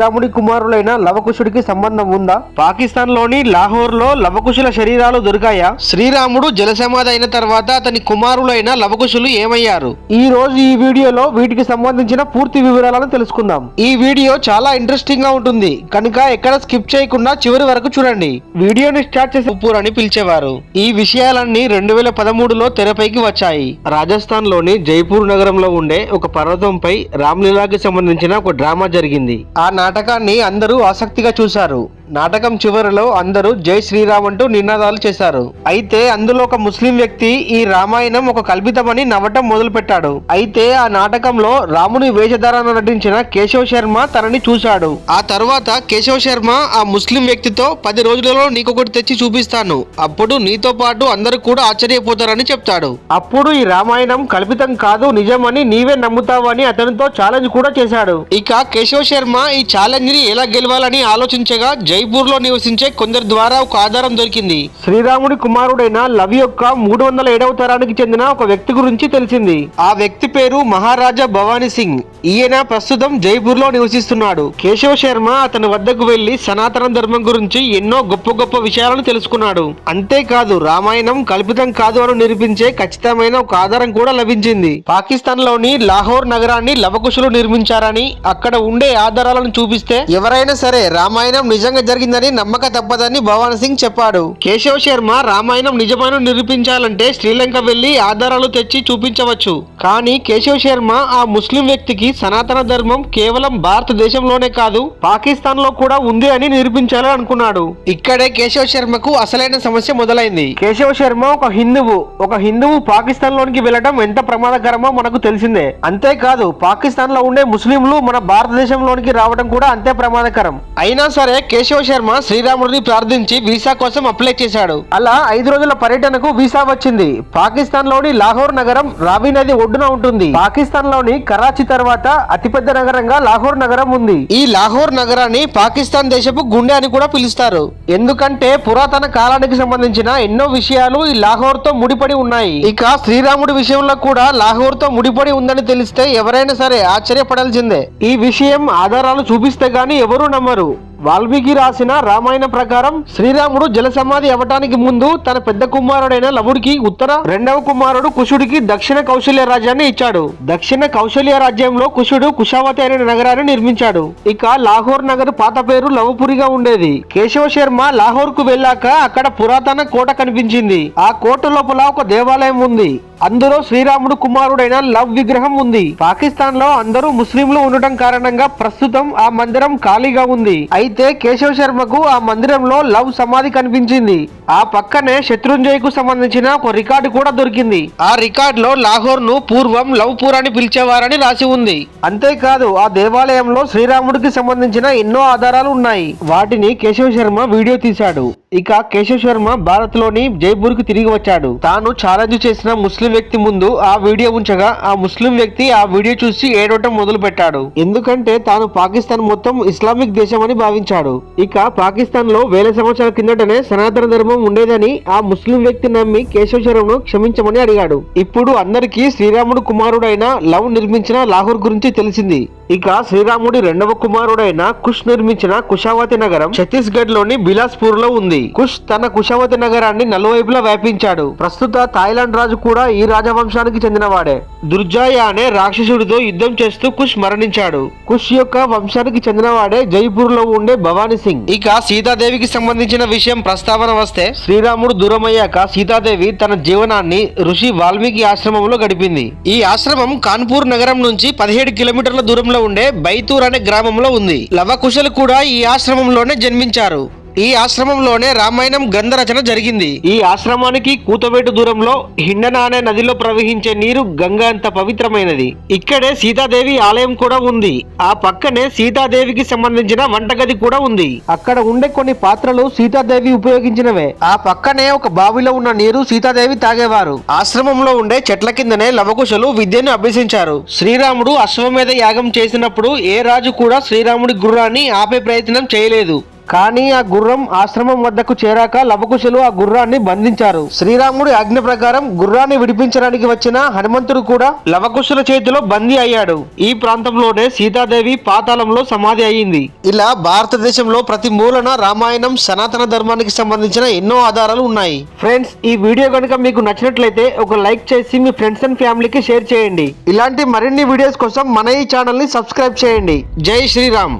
రాముడి కుమారులైన లవకుశుడికి సంబంధం ఉందా? పాకిస్తాన్లోని లాహోర్లో లవకుశుల శరీరాలు దొరికాయా? శ్రీరాముడు జలసమాధి అయిన తర్వాత అతని కుమారులైన లవకుశులు ఏమయ్యారు? ఈ రోజు ఈ వీడియోలో వీటికి సంబంధించిన పూర్తి వివరాలను తెలుసుకుందాం. ఈ వీడియో చాలా ఇంట్రెస్టింగ్గా ఉంటుంది. కనుక ఎక్కడ స్కిప్ చేయకుండా చివరి వరకు చూడండి. వీడియోని స్టార్ట్ చేసే ఉప్పూర్ అని పిలిచేవారు. ఈ విషయాలన్నీ రెండు వేల పదమూడులో తెరపైకి వచ్చాయి. రాజస్థాన్లోని జైపూర్ నగరంలో ఉండే ఒక పర్వతంపై రామ్లీలాకి సంబంధించిన ఒక డ్రామా జరిగింది. ఆ నాటకాన్ని అందరూ ఆసక్తిగా చూశారు. నాటకం చివరిలో అందరూ జై శ్రీరామ్ అంటూ నినాదాలు చేశారు. అయితే అందులో ఒక ముస్లిం వ్యక్తి ఈ రామాయణం ఒక కల్పితమని నవ్వటం మొదలుపెట్టాడు. అయితే ఆ నాటకంలో రాముని వేషధారణ నటించిన కేశవ్ శర్మ తనని చూశాడు. ఆ తర్వాత కేశవ్ శర్మ ఆ ముస్లిం వ్యక్తితో పది రోజులలో నీకొకటి తెచ్చి చూపిస్తాను. అప్పుడు నీతో పాటు అందరూ కూడా ఆశ్చర్యపోతారని చెప్తాడు. అప్పుడు ఈ రామాయణం కల్పితం కాదు నిజమని నీవే నమ్ముతావని అతనితో ఛాలెంజ్ కూడా చేశాడు. ఇక కేశవ్ శర్మ ఈ ఛాలెంజ్ని ఎలా గెలవాలని ఆలోచించగా జై లో నివసించే కొందరి ద్వారా ఒక ఆధారం దొరికింది. శ్రీరాముడి కుమారుడైన లవ్ యొక్క మూడు వందల ఏడవ తరానికి చెందిన ఒక వ్యక్తి గురించి తెలిసింది. ఆ వ్యక్తి పేరు మహారాజా భవానీ సింగ్. ఈయన ప్రస్తుతం జైపూర్లో నివసిస్తున్నాడు. కేశవ్ శర్మ అతని వద్దకు వెళ్ళి సనాతన ధర్మం గురించి ఎన్నో గొప్ప గొప్ప విషయాలను తెలుసుకున్నాడు. అంతేకాదు రామాయణం కల్పితం కాదు అని నిరూపించే ఖచ్చితమైన ఒక ఆధారం కూడా లభించింది. పాకిస్తాన్లోని లాహోర్ నగరాన్ని లవకుశులు నిర్మించారని అక్కడ ఉండే ఆధారాలను చూపిస్తే ఎవరైనా సరే రామాయణం నిజంగా జరిగిందని నమ్మక తప్పదని భవాన్ సింగ్ చెప్పాడు. కేశవ్ శర్మ రామాయణం నిజమైన నిరూపించాలంటే శ్రీలంక వెళ్ళి ఆధారాలు తెచ్చి చూపించవచ్చు. కానీ కేశవ్ శర్మ ఆ ముస్లిం వ్యక్తికి సనాతన ధర్మం కేవలం భారతదేశంలోనే కాదు పాకిస్తాన్లో కూడా ఉంది అని నిరూపించాలని అనుకున్నాడు. ఇక్కడే కేశవ్ శర్మకు అసలైన సమస్య మొదలైంది. కేశవ్ శర్మ ఒక హిందువు. ఒక హిందువు పాకిస్తాన్ లోనికి వెళ్ళడం ఎంత ప్రమాదకరమో మనకు తెలిసిందే. అంతేకాదు పాకిస్తాన్లో ఉండే ముస్లింలు మన భారతదేశంలోనికి రావడం కూడా అంతే ప్రమాదకరం. అయినా సరే కేశవ్ శర్మ శ్రీరాముడిని ప్రార్థించి వీసా కోసం అప్లై చేశాడు. అలా ఐదు రోజుల పర్యటనకు వీసా వచ్చింది. పాకిస్తాన్లోని లాహోర్ నగరం రావి నది ఒడ్డున ఉంటుంది. పాకిస్తాన్లోని కరాచీ తర్వాత అతిపెద్ద నగరంగా లాహోర్ నగరం ఉంది. ఈ లాహోర్ నగరాన్ని పాకిస్తాన్ దేశపు గుండె అని కూడా పిలుస్తారు. ఎందుకంటే పురాతన కాలానికి సంబంధించిన ఎన్నో విషయాలు ఈ లాహోర్తో ముడిపడి ఉన్నాయి. ఇక శ్రీరాముడి విషయంలో కూడా లాహోర్తో ముడిపడి ఉందని తెలిస్తే ఎవరైనా సరే ఆశ్చర్యపడాల్సిందే. ఈ విషయం ఆధారాలు చూపిస్తే గాని ఎవరూ నమ్మరు. వాల్మీకి రాసిన రామాయణ ప్రకారం శ్రీరాముడు జలసమాధి అవ్వటానికి ముందు తన పెద్ద కుమారుడైన లవుడికి ఉత్తర రెండవ కుమారుడు కుషుడికి దక్షిణ కౌశల్య రాజ్యాన్ని ఇచ్చాడు. దక్షిణ కౌశల్య రాజ్యంలో కుషుడు కుషావతి అనే నగరాన్ని నిర్మించాడు. ఇక లాహోర్ నగర్ పాత పేరు లవపురిగా ఉండేది. కేశవ శర్మ లాహోర్కు వెళ్ళాక అక్కడ పురాతన కోట కనిపించింది. ఆ కోట లోపల ఒక దేవాలయం ఉంది. అందులో శ్రీరాముడు కుమారుడైన లవ్ విగ్రహం ఉంది. పాకిస్తాన్లో అందరూ ముస్లింలు ఉండటం కారణంగా ప్రస్తుతం ఆ మందిరం ఖాళీగా ఉంది. అయితే అయితే కేశవ శర్మకు ఆ మందిరంలో లవ్ సమాధి కనిపించింది. ఆ పక్కనే శత్రుంజయ్కు సంబంధించిన ఒక రికార్డు కూడా దొరికింది. ఆ రికార్డ్లో లాహోర్ను పూర్వం లవ్ పూర్ అని పిలిచేవారని రాసి ఉంది. అంతేకాదు ఆ దేవాలయంలో శ్రీరాముడికి సంబంధించిన ఎన్నో ఆధారాలు ఉన్నాయి. వాటిని కేశవ శర్మ వీడియో తీశాడు. ఇక కేశవ్ శర్మ భారత్లోని తిరిగి వచ్చాడు. తాను ఛాలెంజ్ చేసిన ముస్లిం వ్యక్తి ముందు ఆ వీడియో ఉంచగా ఆ ముస్లిం వ్యక్తి ఆ వీడియో చూసి ఏడవటం మొదలు పెట్టాడు ఎందుకంటే తాను పాకిస్తాన్ మొత్తం ఇస్లామిక్ దేశం అని భావించాడు. ఇక పాకిస్తాన్లో వేల సంవత్సరాల కిందటనే సనాతన ధర్మం ఉండేదని ఆ ముస్లిం వ్యక్తి నమ్మి కేశవ్ శర్మను క్షమించమని అడిగాడు. ఇప్పుడు అందరికీ శ్రీరాముడు కుమారుడైన లవ్ నిర్మించిన లాహోర్ గురించి తెలిసింది. ఇక శ్రీరాముడి రెండవ కుమారుడైన కుష్ నిర్మించిన కుషావతి నగరం ఛత్తీస్గఢ్లోని బిలాస్పూర్లో ఉంది. కుష్ తన కుషావతి నగరాన్ని నలువైపులా వ్యాపించాడు. ప్రస్తుత థాయిలాండ్ రాజు కూడా ఈ రాజవంశానికి చెందినవాడే. దుర్జాయ అనే రాక్షసుడితో యుద్ధం చేస్తూ కుష్ మరణించాడు. కుష్ యొక్క వంశానికి చెందినవాడే జైపూర్లో ఉండే భవానీ సింగ్. ఇక సీతాదేవికి సంబంధించిన విషయం ప్రస్తావన వస్తే శ్రీరాముడు దూరమయ్యాక సీతాదేవి తన జీవనాన్ని ఋషి వాల్మీకి ఆశ్రమంలో గడిపింది. ఈ ఆశ్రమం కాన్పూర్ నగరం నుంచి పదిహేడు కిలోమీటర్ల దూరంలో ఉండే బైతూర్ అనే గ్రామంలో ఉంది. లవకుశలు కూడా ఈ ఆశ్రమంలోనే జన్మించారు. ఈ ఆశ్రమంలోనే రామాయణం గంధరచన రచన జరిగింది. ఈ ఆశ్రమానికి కూతవేటు దూరంలో హిండన అనే నదిలో ప్రవహించే నీరు గంగ అంత పవిత్రమైనది. ఇక్కడే సీతాదేవి ఆలయం కూడా ఉంది. ఆ పక్కనే సీతాదేవికి సంబంధించిన వంటగది కూడా ఉంది. అక్కడ ఉండే కొన్ని పాత్రలు సీతాదేవి ఉపయోగించినవే. ఆ పక్కనే ఒక బావిలో ఉన్న నీరు సీతాదేవి తాగేవారు. ఆశ్రమంలో ఉండే చెట్ల కిందనే లవకుశలు విద్యను అభ్యసించారు. శ్రీరాముడు అశ్వమేధ యాగం చేసినప్పుడు ఏ రాజు కూడా శ్రీరాముడి గుర్రాన్ని ఆపే ప్రయత్నం చేయలేదు. కానీ ఆ గుర్రం ఆశ్రమం వద్దకు చేరాక లవకుశులు ఆ గుర్రాన్ని బంధించారు. శ్రీరాముడి ఆజ్ఞ ప్రకారం గుర్రాన్ని విడిపించడానికి వచ్చిన హనుమంతుడు కూడా లవకుశుల చేతిలో బందీ అయ్యాడు. ఈ ప్రాంతంలోనే సీతాదేవి పాతాళంలో సమాధి అయ్యింది ఇలా భారతదేశంలో ప్రతి మూలన రామాయణం సనాతన ధర్మానికి సంబంధించిన ఎన్నో ఆధారాలు ఉన్నాయి. ఫ్రెండ్స్ ఈ వీడియో కనుక మీకు నచ్చినట్లయితే ఒక లైక్ చేసి మీ ఫ్రెండ్స్ అండ్ ఫ్యామిలీకి షేర్ చేయండి. ఇలాంటి మరిన్ని వీడియోస్ కోసం మన ఈ ఛానల్ని సబ్స్క్రైబ్ చేయండి. జై శ్రీరామ్.